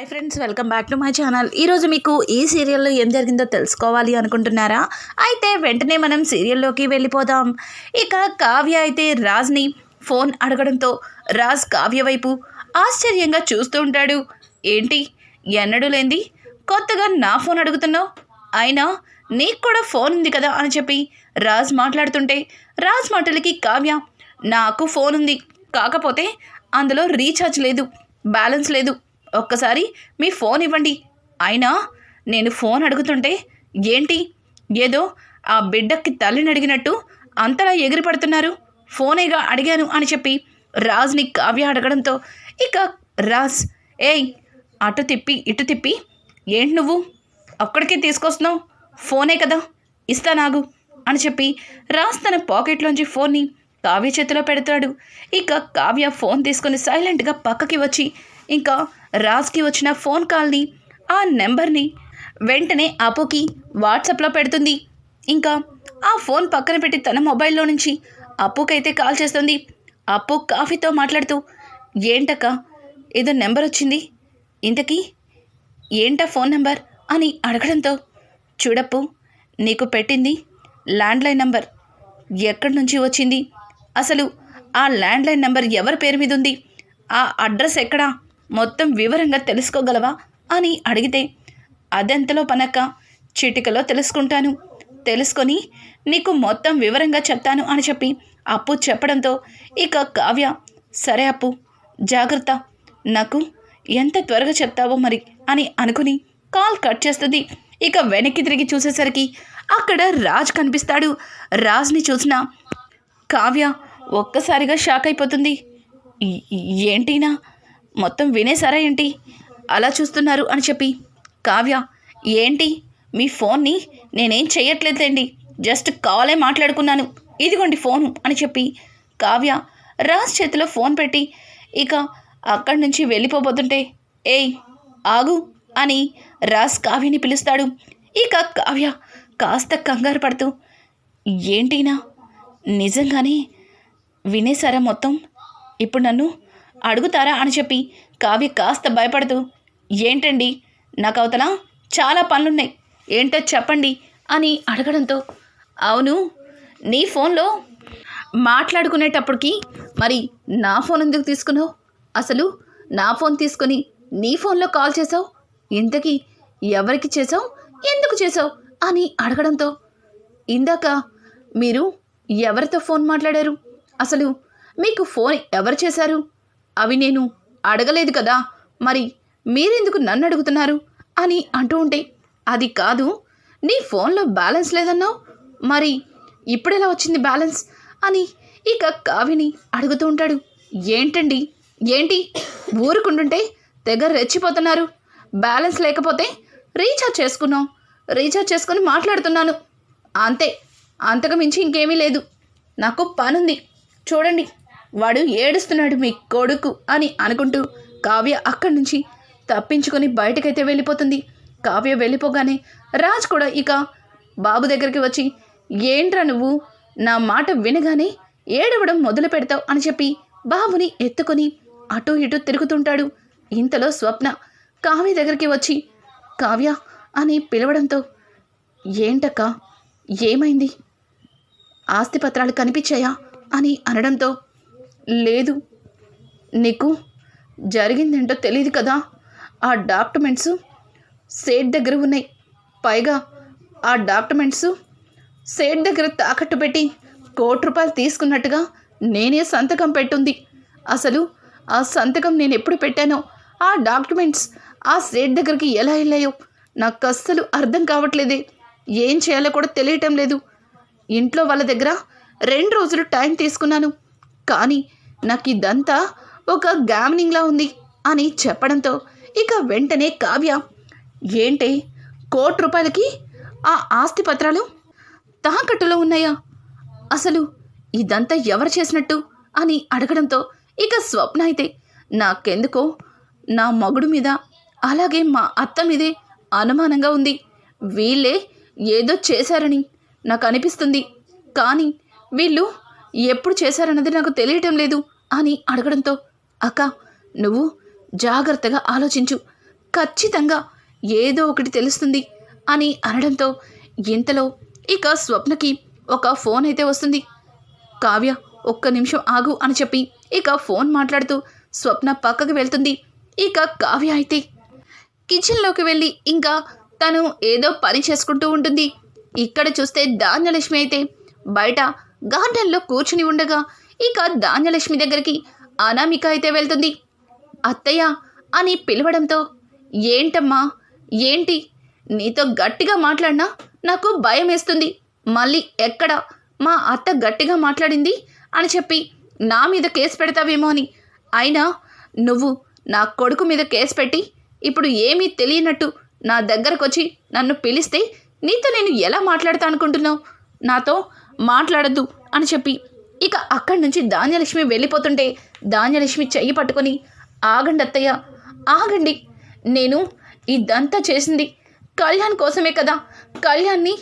Hi friends welcome back to my channel. ఈరోజు మీకు ఈ సీరియల్లో ఏం జరిగిందో తెలుసుకోవాలి అనుకుంటున్నారా? అయితే వెంటనే మనం సీరియల్లోకి వెళ్ళిపోదాం. ఇక కావ్య అయితే రాజ్ని ఫోన్ అడగడంతో రాజ్ కావ్య వైపు ఆశ్చర్యంగా చూస్తూ ఉంటాడు. ఏంటి? ఎన్నడూ లేంది? కొత్తగా నా ఫోన్ అడుగుతున్నావు? అయినా నీకు కూడా ఫోన్ ఉంది కదా అని చెప్పి రాజ్ మాట్లాడుతుంటే రాజ్ మాటలకి కావ్య నాకు ఫోన్ ఉంది. కాకపోతే అందులో రీఛార్జ్ లేదు. బ్యాలెన్స్ లేదు. ఒక్కసారి మీ ఫోన్ ఇవ్వండి. అయినా నేను ఫోన్ అడుగుతుంటే ఏంటి? ఏదో ఆ బిడ్డకి తల్లిని అడిగినట్టు అంతలా ఎగిరిపడుతున్నారు ఫోనేగా అడిగాను అని చెప్పి రాజ్ని కావ్య అడగడంతో ఇక రాజ్ ఏయ్ అటు తిప్పి ఇటు తిప్పి ఏంటి నువ్వు? అక్కడికే తీసుకొస్తున్నావు. ఫోనే కదా ఇస్తానాగు అని చెప్పి రాజ్ తన పాకెట్లోంచి ఫోన్ని కావ్య చేతిలో పెడతాడు. ఇక కావ్య ఫోన్ తీసుకొని సైలెంట్గా పక్కకి వచ్చి ఇంకా రాజ్కి వచ్చిన ఫోన్ కాల్ని ఆ నెంబర్ని వెంటనే అప్పుకి వాట్సాప్లో పెడుతుంది. ఇంకా ఆ ఫోన్ పక్కన పెట్టి తన మొబైల్లో నుంచి అప్పుకైతే కాల్ చేస్తుంది. అప్పు కాఫీతో మాట్లాడుతూ ఏంటక్క ఏదో నెంబర్ వచ్చింది? ఇంతకీ ఏంటా ఫోన్ నెంబర్? అని అడగడంతో చూడప్పు నీకు పెట్టింది ల్యాండ్లైన్ నంబర్. ఎక్కడి నుంచి వచ్చింది? అసలు ఆ ల్యాండ్లైన్ నెంబర్ ఎవరి పేరు మీద ఉంది ఆ అడ్రస్ ఎక్కడా? మొత్తం వివరంగా తెలుసుకోగలవా అని అడిగితే అదెంతలో పనక్క? చిటికలో తెలుసుకుంటాను. తెలుసుకొని నీకు మొత్తం వివరంగా చెప్తాను అని చెప్పి అప్పు చెప్పడంతో ఇక కావ్య సరే అప్పు జాగ్రత్త. నాకు ఎంత త్వరగా చెప్తావో మరి అని అనుకుని కాల్ కట్ చేస్తుంది. ఇక వెనక్కి తిరిగి చూసేసరికి అక్కడ రాజ్ కనిపిస్తాడు. రాజ్ని చూసిన కావ్య ఒక్కసారిగా షాక్ అయిపోతుంది. ఏంటినా? మొత్తం వినేసారా ఏంటి? అలా చూస్తున్నారు అని చెప్పి. కావ్య ఏంటి? మీ ఫోన్ని నేనేం చెయ్యట్లేదండి జస్ట్ కాలే మాట్లాడుకున్నాను. ఇదిగోండి ఫోను అని చెప్పి కావ్య రాజ్ చేతిలో ఫోన్ పెట్టి ఇక అక్కడి నుంచి వెళ్ళిపోబోతుంటే ఏయ్ ఆగు అని రాజ్ కావ్యని పిలుస్తాడు. ఇక కావ్య కాస్త కంగారు పడుతూ ఏంటినా నిజంగానే వినేశారా మొత్తం? ఇప్పుడు నన్ను అడుగుతారా అని చెప్పి కావ్య కాస్త భయపడుతూ ఏంటండి? నాకు అవతల చాలా పనులున్నాయి. ఏంటో చెప్పండి అని అడగడంతో అవును నీ ఫోన్లో మాట్లాడుకునేటప్పటికి మరి నా ఫోన్ ఎందుకు తీసుకున్నావు? అసలు నా ఫోన్ తీసుకొని నీ ఫోన్లో కాల్ చేసావు ఇంతకీ ఎవరికి చేసావు ఎందుకు చేసావు అని అడగడంతో ఇందాక మీరు ఎవరితో ఫోన్ మాట్లాడారు? అసలు మీకు ఫోన్ ఎవరు చేశారు? అవి నేను అడగలేదు కదా. మరి మీరెందుకు నన్ను అడుగుతున్నారు? అని అంటూ ఉంటే అది కాదు నీ ఫోన్లో బ్యాలెన్స్ లేదన్నావు? మరి ఇప్పుడెలా వచ్చింది బ్యాలెన్స్? అని ఇక కావిని అడుగుతూ ఉంటాడు. ఏంటండి? ఏంటి? ఊరుకుంటుంటే తెగ రెచ్చిపోతున్నారు. బ్యాలెన్స్ లేకపోతే రీఛార్జ్ చేసుకున్నాం. రీఛార్జ్ చేసుకుని మాట్లాడుతున్నాను. అంతే అంతకు మించి ఇంకేమీ లేదు. నాకు పనుంది. చూడండి. వాడు ఏడుస్తున్నాడు మీ కొడుకు అని అనుకుంటూ కావ్య అక్కడి నుంచి తప్పించుకొని బయటకైతే వెళ్ళిపోతుంది. కావ్య వెళ్ళిపోగానే రాజ్ కూడా ఇక బాబు దగ్గరికి వచ్చి ఏంట్రా నువ్వు? నా మాట వినగానే ఏడవడం మొదలు పెడతావు అని చెప్పి బాబుని ఎత్తుకొని అటు ఇటు తిరుగుతుంటాడు. ఇంతలో స్వప్న కావ్య దగ్గరికి వచ్చి కావ్య అని పిలవడంతో ఏంటక్క? ఏమైంది? ఆస్తిపత్రాలు కనిపించాయా? అని అనడంతో లేదు. నీకు జరిగిందేంటో తెలియదు కదా. ఆ డాక్యుమెంట్స్ సేట్ దగ్గర ఉన్నాయి. పైగా ఆ డాక్యుమెంట్స్ సేట్ దగ్గర తాకట్టు పెట్టి కోటి రూపాయలు తీసుకున్నట్టుగా నేనే సంతకం పెట్టుంది. అసలు ఆ సంతకం నేను ఎప్పుడు పెట్టానో ఆ డాక్యుమెంట్స్ ఆ సేట్ దగ్గరికి ఎలా వెళ్ళాయో నాకు అస్సలు అర్థం కావట్లేదే. ఏం చేయాలో కూడా తెలియటం లేదు. ఇంట్లో వాళ్ళ దగ్గర రెండు రోజులు టైం తీసుకున్నాను. కానీ నాకు ఇదంతా ఒక గ్యామ్నింగ్లా ఉంది అని చెప్పడంతో ఇక వెంటనే కావ్య ఏంటే కోటి రూపాయలకి ఆ ఆస్తి పత్రాలు తాకట్టులో ఉన్నాయా? అసలు ఇదంతా ఎవరు చేసినట్టు? అని అడగడంతో ఇక స్వప్న అయితే నాకెందుకో నా మగుడు మీద అలాగే మా అత్త మీదే అనుమానంగా ఉంది. వీళ్ళే ఏదో చేశారని నాకు అనిపిస్తుంది కానీ వీళ్ళు ఎప్పుడు చేశారన్నది నాకు తెలియటం లేదు అని అడగడంతో అక్క నువ్వు జాగ్రత్తగా ఆలోచించు. ఖచ్చితంగా ఏదో ఒకటి తెలుస్తుంది అని అనడంతో ఇంతలో ఇక స్వప్నకి ఒక ఫోన్ అయితే వస్తుంది. కావ్య ఒక్క నిమిషం ఆగు అని చెప్పి ఇక ఫోన్ మాట్లాడుతూ స్వప్న పక్కకు వెళ్తుంది. ఇక కావ్య అయితే కిచెన్లోకి వెళ్ళి ఇంకా తను ఏదో పని చేసుకుంటూ ఉంటుంది. ఇక్కడ చూస్తే ధాన్యలక్ష్మి అయితే బయట గార్డెన్లో కూర్చుని ఉండగా ఇక ధాన్యలక్ష్మి దగ్గరికి అనామిక అయితే వెళ్తుంది. అత్తయ్య అని పిలవడంతో ఏంటమ్మా? ఏంటి? నీతో గట్టిగా మాట్లాడినా నాకు భయం వేస్తుంది. మళ్ళీ ఎక్కడ? మా అత్త గట్టిగా మాట్లాడింది? అని చెప్పి నా మీద కేసు పెడతావేమో అని. అయినా నువ్వు నా కొడుకు మీద కేసు పెట్టి ఇప్పుడు ఏమీ తెలియనట్టు నా దగ్గరకు వచ్చి నన్ను పిలిస్తే నీతో నేను ఎలా మాట్లాడతా అనుకుంటున్నావు నాతో మాట్లాడద్దు అని చెప్పి ఇక అక్కడి నుంచి ధాన్యలక్ష్మి వెళ్ళిపోతుంటే ధాన్యలక్ష్మి చెయ్యి పట్టుకొని ఆగండి అత్తయ్య ఆగండి. నేను ఇదంతా చేసింది కళ్యాణ్ కోసమే కదా. కళ్యాణ్ని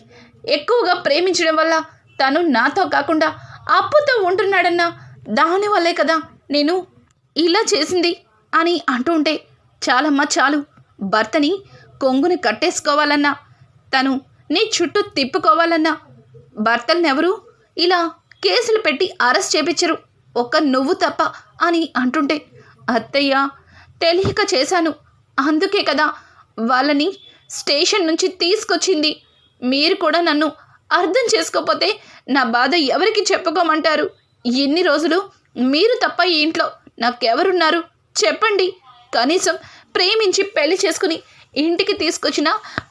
ఎక్కువగా ప్రేమించడం వల్ల తను నాతో కాకుండా అప్పుతో ఉంటున్నాడన్న దానివల్లే కదా నేను ఇలా చేసింది అని అంటుంటే చాలమ్మా చాలు. భర్తని కొంగుని కట్టేసుకోవాలన్నా తను నీ చుట్టూ తిప్పుకోవాలన్నా భర్తలనెవరు? ఇలా కేసులు పెట్టి అరెస్ట్ చేపించరు ఒక్క నువ్వు తప్ప అని అంటుంటే అత్తయ్య తెలియక చేశాను. అందుకే కదా వాళ్ళని స్టేషన్ నుంచి తీసుకొచ్చింది. మీరు కూడా నన్ను అర్థం చేసుకోపోతే నా బాధ ఎవరికి చెప్పుకోమంటారు? ఎన్ని రోజులు మీరు తప్ప ఈ ఇంట్లో నాకెవరున్నారు? చెప్పండి. కనీసం ప్రేమించి పెళ్ళి చేసుకుని ఇంటికి తీసుకొచ్చిన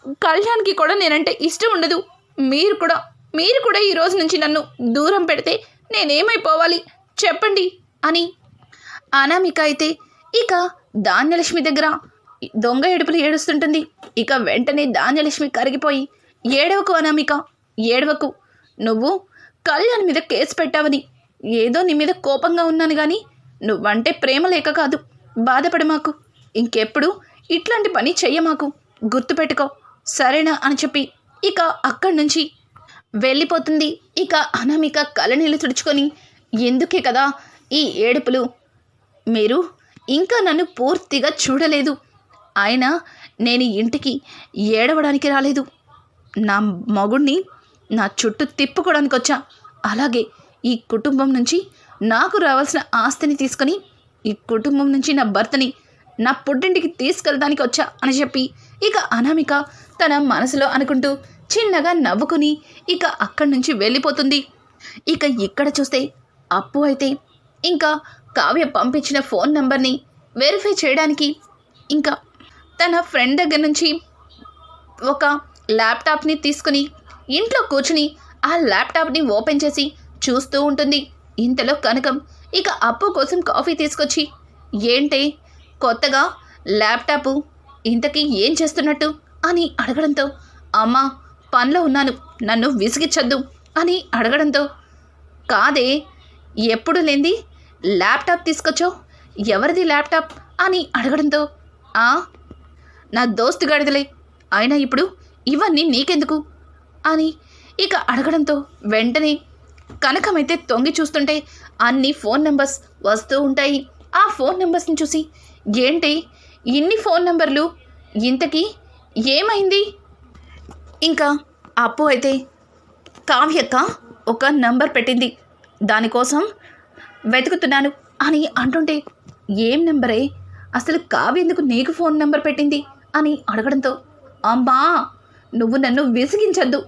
కళ్యాణ్కి కూడా నేనంటే ఇష్టం ఉండదు. మీరు కూడా మీరు కూడా ఈ రోజు నుంచి నన్ను దూరం పెడితే నేనేమైపోవాలి? చెప్పండి. అని అనామిక అయితే ఇక ధాన్యలక్ష్మి దగ్గర దొంగ ఏడుపులు ఏడుస్తుంటుంది. ఇక వెంటనే ధాన్యలక్ష్మి కరిగిపోయి ఏడవకు అనామిక. ఏడవకు. నువ్వు కళ్యాణ్ మీద కేసు పెట్టావని. ఏదో నీ మీద కోపంగా ఉన్నాను కానీ నువ్వంటే ప్రేమ లేక కాదు. బాధపడి మాకు. ఇంకెప్పుడు ఇట్లాంటి పని చెయ్య మాకు. గుర్తుపెట్టుకో. సరేనా అని చెప్పి ఇక అక్కడి నుంచి వెళ్ళిపోతుంది. ఇక అనామిక కళ్ళనీళ్ళు తుడుచుకొని ఎందుకే కదా ఈ ఏడుపులు? మీరు ఇంకా నన్ను పూర్తిగా చూడలేదు. ఆయన నేను ఇంటికి ఏడవడానికి రాలేదు. నా మగుణ్ణి నా చుట్టూ తిప్పుకోవడానికి వచ్చా. అలాగే ఈ కుటుంబం నుంచి నాకు రావాల్సిన ఆస్తిని తీసుకొని ఈ కుటుంబం నుంచి నా భర్తని నా పుట్టింటికి తీసుకెళ్ళడానికి వచ్చా అని చెప్పి ఇక అనామిక తన మనసులో అనుకుంటూ చిన్నగా నవ్వుకుని ఇక అక్కడి నుంచి వెళ్ళిపోతుంది. ఇక ఇక్కడ చూస్తే అప్పు అయితే ఇంకా కావ్య పంపించిన ఫోన్ నెంబర్ని వెరిఫై చేయడానికి ఇంకా తన ఫ్రెండ్ దగ్గర నుంచి ఒక ల్యాప్టాప్ని తీసుకుని ఇంట్లో కూర్చుని ఆ ల్యాప్టాప్ని ఓపెన్ చేసి చూస్తూ ఉంటుంది. ఇంతలో కనకం ఇక అప్పు కోసం కాఫీ తీసుకొచ్చి ఏంటే కొత్తగా ల్యాప్టాపు ఇంతకీ ఏం చేస్తున్నట్టు? అని అడగడంతో అమ్మా పనిలో ఉన్నాను. నన్ను విసిగిచ్చొద్దు అని అడగడంతో కాదే ఎప్పుడు లేంది ల్యాప్టాప్ తీసుకొచ్చో ఎవరిది ల్యాప్టాప్? అని అడగడంతో ఆ నా దోస్తు గడిదలే అయినా ఇప్పుడు ఇవన్నీ నీకెందుకు? అని ఇక అడగడంతో వెంటనే కనకమైతే తొంగి చూస్తుంటే అన్ని ఫోన్ నెంబర్స్ వస్తూ ఉంటాయి. ఆ ఫోన్ నెంబర్స్ని చూసి ఏంటి ఇన్ని ఫోన్ నెంబర్లు? ఇంతకీ ఏమైంది? ఇంకా అప్పు అయితే కావ్యక్క ఒక నంబర్ పెట్టింది. దానికోసం వెతుకుతున్నాను అని అంటుంటే ఏం నెంబరే? అసలు కావ్య ఎందుకు నీకు ఫోన్ నెంబర్ పెట్టింది? అని అడగడంతో అమ్మా నువ్వు నన్ను విసిగించద్దు.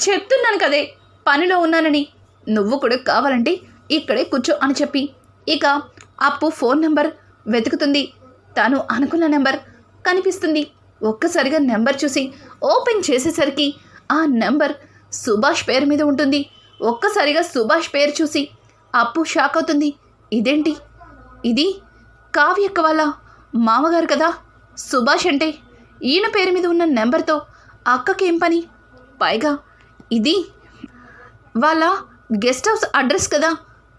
చెప్తున్నాను కదే పనిలో ఉన్నానని. నువ్వు కూడా కావాలంటే ఇక్కడే కూర్చో అని చెప్పి ఇక అప్పు ఫోన్ నెంబర్ వెతుకుతుంది. తను అనుకున్న నెంబర్ కనిపిస్తుంది. ఒక్కసారిగా నెంబర్ చూసి ఓపెన్ చేసేసరికి ఆ నెంబర్ సుభాష్ పేరు మీద ఉంటుంది. ఒక్కసారిగా సుభాష్ పేరు చూసి అప్పు షాక్ అవుతుంది. ఇదేంటి? ఇది కావ్యక్క వాళ్ళ మామగారు కదా? సుభాష్ అంటే ఈయన పేరు మీద ఉన్న నెంబర్తో అక్కకేం పని? పైగా ఇది వాళ్ళ గెస్ట్ హౌస్ అడ్రస్ కదా.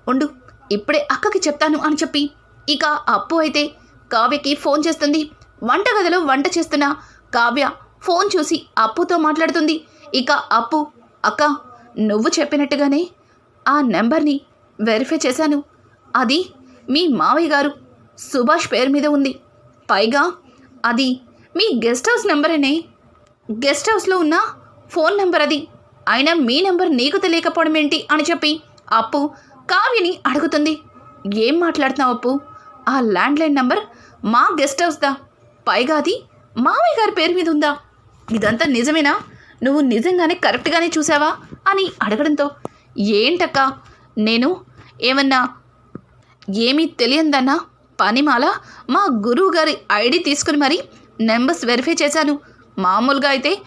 ఉండు ఇప్పుడే అక్కకి చెప్తాను అని చెప్పి ఇక అప్పు అయితే కావ్యకి ఫోన్ చేస్తుంది. వంటగదిలో వంట చేస్తున్న కావ్య ఫోన్ చూసి అప్పుతో మాట్లాడుతుంది. ఇక అప్పు అక్క నువ్వు చెప్పినట్టుగానే ఆ నెంబర్ని వెరిఫై చేశాను. అది మీ మావయ్య గారు. సుభాష్ పేరు మీద ఉంది. పైగా అది మీ గెస్ట్ హౌస్ నెంబరేనే. గెస్ట్ హౌస్లో ఉన్న ఫోన్ నెంబర్ అది. అయినా మీ నెంబర్ నీకు తెలియకపోవడం ఏంటి అని చెప్పి అప్పు కావ్యని అడుగుతుంది. ఏం మాట్లాడుతున్నావు అప్పు? ఆ ల్యాండ్లైన్ నెంబర్ మా గెస్ట్ హౌస్దా? పైగా అది మామయ్య గారి పేరు మీద ఉందా? ఇదంతా నిజమేనా? నువ్వు నిజంగానే కరెక్ట్గానే చూసావా? అని అడగడంతో ఏంటక్క? నేను ఏమన్నా ఏమీ తెలియందన్నా పనిమాల మా గురువు గారి ఐడి తీసుకుని మరి నెంబర్స్ వెరిఫై చేశాను. మామూలుగా అయితే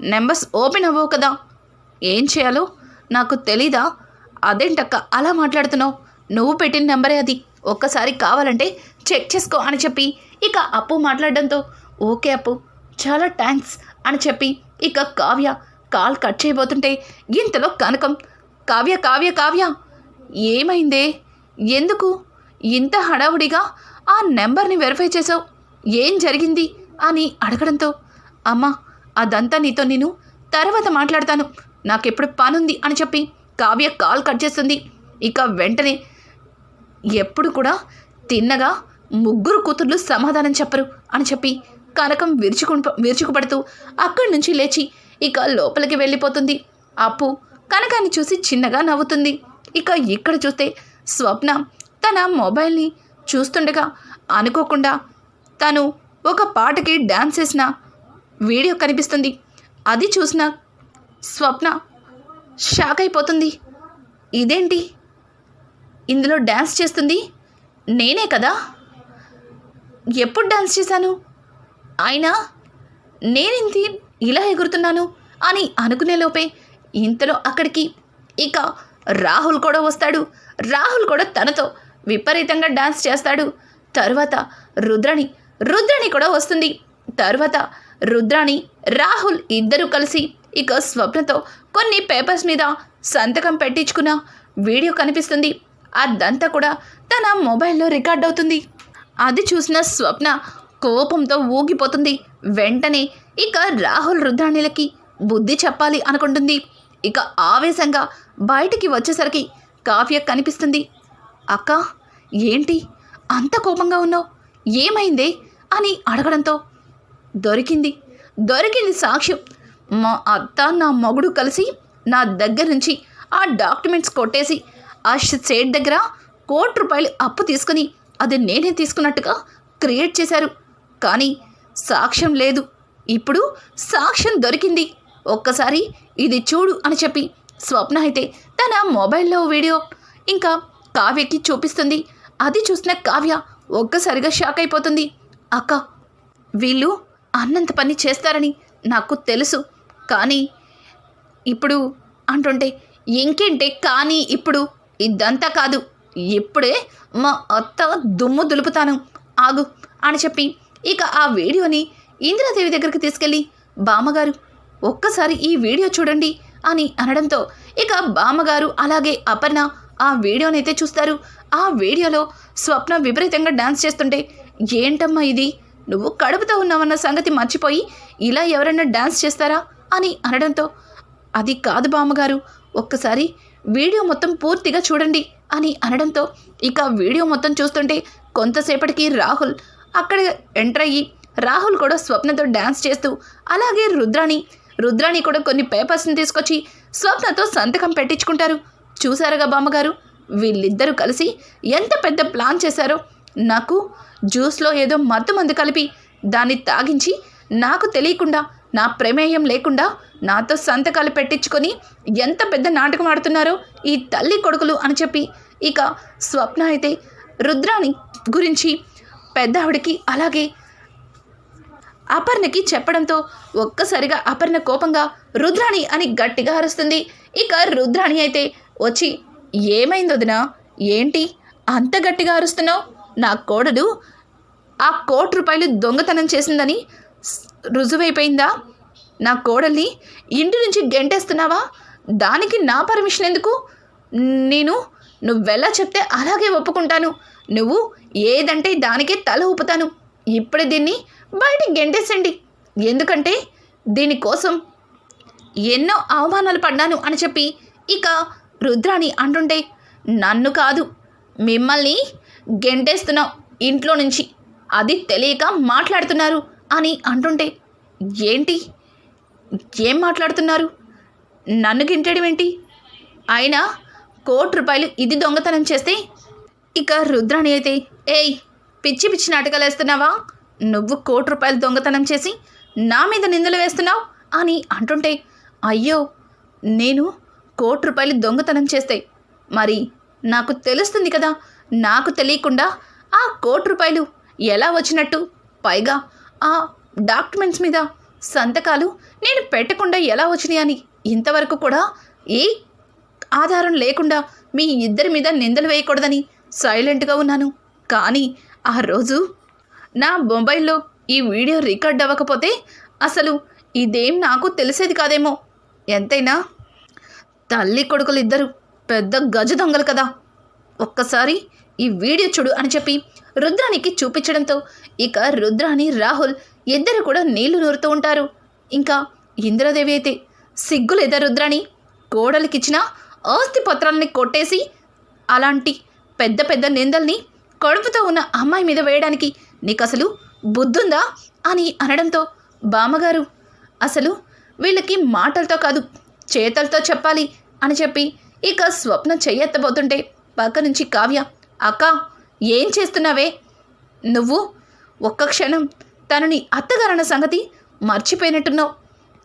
నెంబర్స్ ఓపెన్ అవ్వవు కదా. ఏం చేయాలో నాకు తెలీదా? అదేంటక్క అలా మాట్లాడుతున్నావు? నువ్వు పెట్టిన నెంబరే అది. ఒక్కసారి కావాలంటే చెక్ చేసుకో అని చెప్పి ఇక అప్పు మాట్లాడడంతో ఓకే అప్పు. చాలా థ్యాంక్స్ అని చెప్పి ఇక కావ్య కాల్ కట్ చేయబోతుంటే ఇంతలో కనకం కావ్య కావ్య కావ్య ఏమైందే? ఎందుకు? ఇంత హడావుడిగా ఆ నెంబర్ని వెరిఫై చేసావు ఏం జరిగింది? అని అడగడంతో అమ్మా అదంతా నీతో నేను తర్వాత మాట్లాడతాను. నాకెప్పుడు పనుంది? అని చెప్పి కావ్య కాల్ కట్ చేస్తుంది. ఇక వెంటనే ఎప్పుడు కూడా తిన్నగా ముగ్గురు కూతుర్లు సమాధానం చెప్పరు అని చెప్పి కనకం విరుచుకు విరుచుకుపడుతూ అక్కడి నుంచి లేచి ఇక లోపలికి వెళ్ళిపోతుంది. అప్పు కనకాన్ని చూసి చిన్నగా నవ్వుతుంది. ఇక ఇక్కడ చూస్తే స్వప్న తన మొబైల్ని చూస్తుండగా అనుకోకుండా తను ఒక పాటకి డ్యాన్స్ చేసిన వీడియో కనిపిస్తుంది. అది చూసిన స్వప్న షాక్ అయిపోతుంది. ఇదేంటి? ఇందులో డ్యాన్స్ చేస్తుంది? నేనే కదా? ఎప్పుడు డ్యాన్స్ చేశాను? అయినా నేనింది ఇలా ఎగురుతున్నాను అని అనుకునే లోపే ఇంతలో అక్కడికి ఇక రాహుల్ కూడా వస్తాడు. రాహుల్ కూడా తనతో విపరీతంగా డాన్స్ చేస్తాడు. తర్వాత రుద్రని రుద్రని కూడా వస్తుంది. తర్వాత రుద్రాని రాహుల్ ఇద్దరూ కలిసి ఇక స్వప్నతో కొన్ని పేపర్స్ మీద సంతకం పెట్టించుకున్న వీడియో కనిపిస్తుంది. అదంతా కూడా తన మొబైల్లో రికార్డ్ అవుతుంది. అది చూసిన స్వప్న కోపంతో ఊగిపోతుంది. వెంటనే ఇక రాహుల్ రుద్రాణిలకి బుద్ధి చెప్పాలి అనుకుంటుంది. ఇక ఆవేశంగా బయటికి వచ్చేసరికి కావ్య కనిపిస్తుంది. అక్క ఏంటి? అంత కోపంగా ఉన్నావు? ఏమైందే? అని అడగడంతో దొరికింది. దొరికింది సాక్ష్యం. మా అత్త నా మగుడు కలిసి నా దగ్గర నుంచి ఆ డాక్యుమెంట్స్ కొట్టేసి ఆ సేట్ దగ్గర కోటి రూపాయలు అప్పు తీసుకుని అది నేనే తీసుకున్నట్టుగా క్రియేట్ చేశారు. కానీ సాక్ష్యం లేదు. ఇప్పుడు సాక్ష్యం దొరికింది. ఒక్కసారి ఇది చూడు అని చెప్పి స్వప్న అయితే తన మొబైల్లో వీడియో ఇంకా కావ్యకి చూపిస్తుంది. అది చూసిన కావ్య ఒక్కసారిగా షాక్ అయిపోతుంది. అక్క వీళ్ళు అన్నంత పని చేస్తారని నాకు తెలుసు. కానీ ఇప్పుడు అంటుంటే ఇంకేంటే కానీ ఇప్పుడు? ఇదంతా కాదు. ఇప్పుడే మా అత్త దుమ్ము దులుపుతాను. ఆగు అని చెప్పి ఇక ఆ వీడియోని ఇందిరాదేవి దగ్గరికి తీసుకెళ్ళి బామ్మగారు ఒక్కసారి ఈ వీడియో చూడండి అని అనడంతో ఇక బామ్మగారు అలాగే అపర్ణ ఆ వీడియోనైతే చూస్తారు. ఆ వీడియోలో స్వప్న విపరీతంగా డాన్స్ చేస్తుంటే ఏంటమ్మా ఇది? నువ్వు కడుపుతో ఉన్నావన్న సంగతి మర్చిపోయి ఇలా ఎవరన్నా డాన్స్ చేస్తారా? అని అనడంతో అది కాదు బామ్మగారు ఒక్కసారి వీడియో మొత్తం పూర్తిగా చూడండి అని అనడంతో ఇక వీడియో మొత్తం చూస్తుంటే కొంతసేపటికి రాహుల్ అక్కడ ఎంటర్ అయ్యి రాహుల్ కూడా స్వప్నతో డ్యాన్స్ చేస్తూ అలాగే రుద్రాణి రుద్రాణి కూడా కొన్ని పేపర్స్ని తీసుకొచ్చి స్వప్నతో సంతకం పెట్టించుకుంటారు. చూసారుగా బామ్మగారు? వీళ్ళిద్దరూ కలిసి ఎంత పెద్ద ప్లాన్ చేశారో? నాకు జ్యూస్లో ఏదో మత్తు మందు కలిపి దాన్ని తాగించి నాకు తెలియకుండా నా ప్రమేయం లేకుండా నాతో సంతకాలు పెట్టించుకొని ఎంత పెద్ద నాటకం ఆడుతున్నారో ఈ తల్లి కొడుకులు అని చెప్పి ఇక స్వప్న అయితే రుద్రాణి గురించి పెద్ద ఆవిడకి అలాగే. అపర్ణకి చెప్పడంతో ఒక్కసారిగా అపర్ణ కోపంగా రుద్రాణి అని గట్టిగా అరుస్తుంది. ఇక రుద్రాణి అయితే వచ్చి ఏమైంది వదిన? ఏంటి? అంత గట్టిగా అరుస్తున్నావు? నా కోడలు ఆ కోటి రూపాయలు దొంగతనం చేసిందని రుజువైపోయిందా? నా కోడల్ని ఇంటి నుంచి గెంటేస్తున్నావా? దానికి నా పర్మిషన్ ఎందుకు? నేను నువ్వెలా చెప్తే అలాగే ఒప్పుకుంటాను. నువ్వు ఏదంటే దానికే తల ఊపుతాను. ఇప్పుడే దీన్ని బయటికి గెంటేసండి ఎందుకంటే దీనికోసం ఎన్నో అవమానాలు పడ్డాను అని చెప్పి ఇక రుద్రాణి అంటుంటే నన్ను కాదు మిమ్మల్ని గెంటేస్తున్నావు ఇంట్లో నుంచి. అది తెలియక మాట్లాడుతున్నారు అని అంటుంటే ఏంటి? ఏం మాట్లాడుతున్నారు? నన్ను గింటడం ఏంటి? అయినా కోటి రూపాయలు ఇది దొంగతనం చేస్తే ఇక రుద్రాణి అయితే ఏయ్ పిచ్చి పిచ్చి నాటకాలు వేస్తున్నావా? నువ్వు కోటి రూపాయలు దొంగతనం చేసి నా మీద నిందలు వేస్తున్నావు? అని అంటుంటే అయ్యో నేను కోటి రూపాయలు దొంగతనం చేస్తే మరి నాకు తెలుస్తుంది కదా నాకు తెలియకుండా ఆ కోటి రూపాయలు ఎలా వచ్చినట్టు? పైగా ఆ డాక్యుమెంట్స్ మీద సంతకాలు నేను పెట్టకుండా ఎలా వచ్చినాయి అని ఇంతవరకు కూడా ఏ ఆధారం లేకుండా మీ ఇద్దరి మీద నిందలు వేయకూడదని సైలెంట్గా ఉన్నాను. కానీ ఆ రోజు నా మొబైల్లో ఈ వీడియో రికార్డ్ అవ్వకపోతే అసలు ఇదేం నాకు తెలిసేది కాదేమో. ఎంతైనా తల్లి కొడుకులు ఇద్దరు పెద్ద గజ దొంగలు కదా. ఒక్కసారి ఈ వీడియో చూడు అని చెప్పి రుద్రానికి చూపించడంతో ఇక రుద్రాని రాహుల్ ఇద్దరు కూడా నీళ్ళు నూరుతూ ఉంటారు. ఇంకా ఇంద్రదేవి అయితే సిగ్గులేదా రుద్రాని? కోడలికిచ్చిన ఆస్తి పత్రాలని కొట్టేసి అలాంటి పెద్ద పెద్ద నిందల్ని కడుపుతో ఉన్న అమ్మాయి మీద వేయడానికి నీకు అసలు బుద్ధుందా అని అనడంతో బామ్మగారు అసలు వీళ్ళకి మాటలతో కాదు చేతలతో చెప్పాలి అని చెప్పి ఇక స్వప్న చెయ్యెత్తబోతుంటే పక్క నుంచి కావ్య అక్క ఏం చేస్తున్నావే? నువ్వు ఒక్క క్షణం తనని అత్తగారన్న సంగతి మర్చిపోయినట్టున్నావు.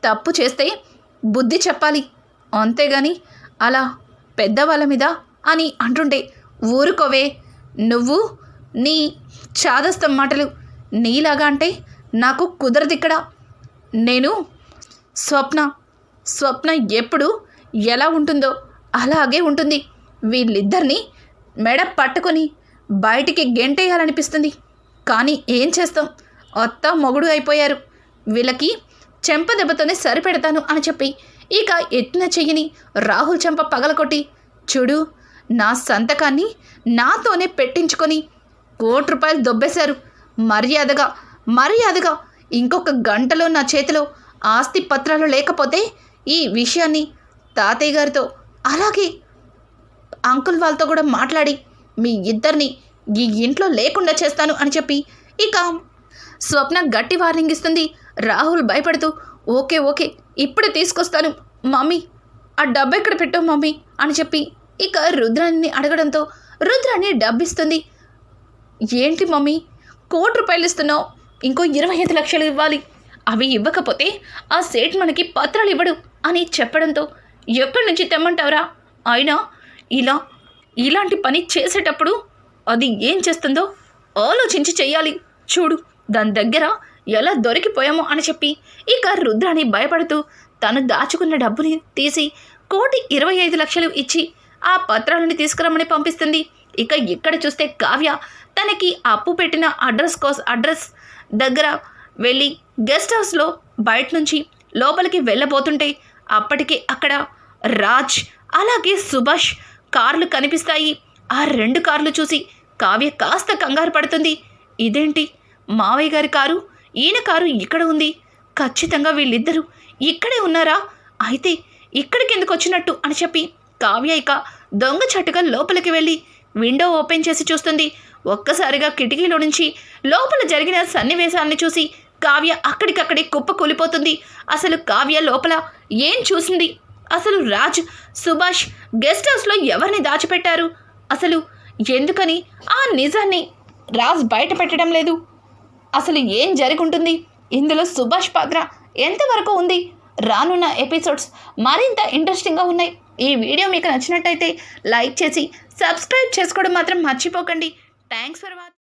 తప్పు చేస్తే బుద్ధి చెప్పాలి. అంతేగాని అలా పెద్దవాళ్ళ మీద అని అంటుంటే ఊరుకోవే. నువ్వు నీ చాదస్తం మాటలు నీలాగా అంటే నాకు కుదరదిక్కడ నేను స్వప్న స్వప్న ఎప్పుడు ఎలా ఉంటుందో అలాగే ఉంటుంది. వీళ్ళిద్దరినీ మెడ పట్టుకొని బయటికి గెంటేయాలనిపిస్తుంది. కానీ ఏం చేస్తాం? అత్త మొగుడు అయిపోయారు. వీళ్ళకి చెంప దెబ్బతోనే సరిపెడతాను అని చెప్పి ఇక ఎత్తిన చెయ్యిని రాహుల్ చెంప పగలకొట్టి చూడు నా సంతకాన్ని నాతోనే పెట్టించుకొని కోటి రూపాయలు దొబ్బేశారు. మర్యాదగా మర్యాదగా ఇంకొక గంటలో నా చేతిలో ఆస్తి పత్రాలు లేకపోతే ఈ విషయాన్ని తాతయ్య గారితో అలాగే అంకుల్ వాళ్ళతో కూడా మాట్లాడి మీ ఇద్దరిని ఈ ఇంట్లో లేకుండా చేస్తాను అని చెప్పి ఇక స్వప్న గట్టి వార్నింగ్ ఇస్తుంది. రాహుల్ భయపడుతూ ఓకే ఓకే ఇప్పుడే తీసుకొస్తాను మమ్మీ. ఆ డబ్బు ఎక్కడ పెట్టావు మమ్మీ? అని చెప్పి ఇక రుద్రాన్ని అడగడంతో రుద్రాన్ని డబ్బిస్తుంది. ఏంటి మమ్మీ? కోటి రూపాయలు ఇస్తున్నావు. ఇంకో ఇరవై ఐదు లక్షలు ఇవ్వాలి. అవి ఇవ్వకపోతే ఆ సేట్ మనకి పత్రాలు ఇవ్వడు అని చెప్పడంతో ఎక్కడి నుంచి తెమ్మంటావురా? అయినా ఇలా ఇలాంటి పని చేసేటప్పుడు అది ఏం చేస్తుందో ఆలోచించి చెయ్యాలి. చూడు దాని దగ్గర ఎలా దొరికిపోయామో అని చెప్పి ఇక రుద్రాని భయపడుతూ తను దాచుకున్న డబ్బుని తీసి కోటి ఇరవై ఐదు లక్షలు ఇచ్చి ఆ పత్రాలని తీసుకురమ్మని పంపిస్తుంది. ఇక ఇక్కడ చూస్తే కావ్య తనకి అప్పు పెట్టిన అడ్రస్ కోస్ అడ్రస్ దగ్గర వెళ్ళి గెస్ట్ హౌస్లో బయట నుంచి లోపలికి వెళ్ళబోతుంటే అప్పటికే అక్కడ రాజ్ అలాగే సుభాష్ కార్లు కనిపిస్తాయి. ఆ రెండు కార్లు చూసి కావ్య కాస్త కంగారు పడుతుంది. ఇదేంటి? మావయ్య గారి కారు? ఈయన కారు ఇక్కడ ఉంది. ఖచ్చితంగా వీళ్ళిద్దరూ ఇక్కడే ఉన్నారా? అయితే ఇక్కడికి ఎందుకు వచ్చినట్టు అని చెప్పి కావ్య ఇక దొంగ చట్టుగా లోపలికి వెళ్ళి విండో ఓపెన్ చేసి చూస్తుంది. ఒక్కసారిగా కిటికీలో నుంచి లోపల జరిగిన సన్నివేశాన్ని చూసి కావ్య అక్కడికక్కడే కుప్ప కూలిపోతుంది. అసలు కావ్య లోపల ఏం చూసింది? అసలు రాజ్ సుభాష్ గెస్ట్ హౌస్లో ఎవరిని దాచిపెట్టారు? అసలు ఎందుకని ఆ నిజాన్ని రాజ్ బయట పెట్టడం లేదు? అసలు ఏం జరుగుంటుంది? ఇందులో సుభాష్ పాత్ర ఎంతవరకు ఉంది? రానున్న ఎపిసోడ్స్ మరింత ఇంట్రెస్టింగ్గా ఉన్నాయి. ఈ వీడియో మీకు నచ్చినట్టయితే లైక్ చేసి సబ్స్క్రైబ్ చేసుకోవడం మాత్రం మర్చిపోకండి. Thanks for watching